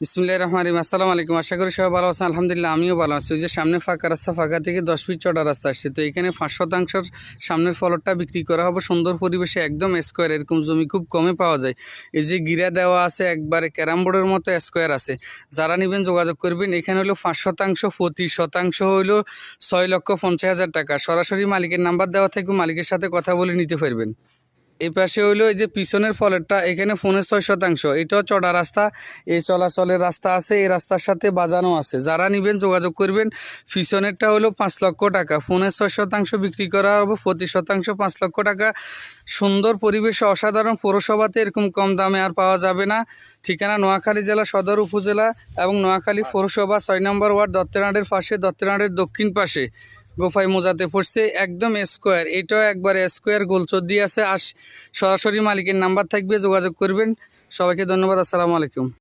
বিসমুল্লাহ রহমান রহিম। আসসালামু আলাইকুম। আশা করি সবাই ভালো আছেন। আলহামদুলিল্লাহ, আমিও ভালো আছি। ওই যে সামনে ফাঁকা রাস্তা, ফাঁকা থেকে দশ ফিট চটা রাস্তা আসছে। তো এখানে পাঁচ শতাংশের সামনের ফলকটা বিক্রি করা হবে সুন্দর পরিবেশে, একদম স্কোয়ার এরকম জমি খুব কমে পাওয়া যায়। এই যে গিরা দেওয়া আছে, একবারে ক্যারাম বোর্ডের মতো স্কোয়ার আছে। যারা নেবেন যোগাযোগ করবেন। এখানে হলো পাঁচ শতাংশ, প্রতি শতাংশ হইল ছয় লক্ষ পঞ্চাশ হাজার টাকা। সরাসরি মালিকের নাম্বার দেওয়া থাকবে। মালিকের সাথে কথা বলে নিতে পারবেন। এই পাশে হইল এই যে পিছনের ফলেরটা, এখানে ফোনের ছয় শতাংশ। এটাও চড়া রাস্তা, এই চলাচলের রাস্তা আছে, এই রাস্তার সাথে বাজানো আছে। যারা নেবেন, যোগাযোগ করবেন। পিছনেরটা হলো পাঁচ লক্ষ টাকা। ফোনের ছয় শতাংশ বিক্রি করা হবে, প্রতি শতাংশ পাঁচ লক্ষ টাকা। সুন্দর পরিবেশে, অসাধারণ পৌরসভাতে এরকম কম দামে আর পাওয়া যাবে না। ঠিকানা নোয়াখালী জেলা সদর উপজেলা এবং নোয়াখালী পৌরসভা, ছয় নম্বর ওয়ার্ড দত্তরাডের পাশে দত্তরাডের দক্ষিণ পাশে। গোফাই মোজাতে পড়ছে একদম স্কোয়ার। এটাও একবার স্কোয়ার, গোল চর্দি আছে। আর সরাসরি মালিকের নাম্বার থাকবে, যোগাযোগ করবেন। সবাইকে ধন্যবাদ, আসসালামু আলাইকুম।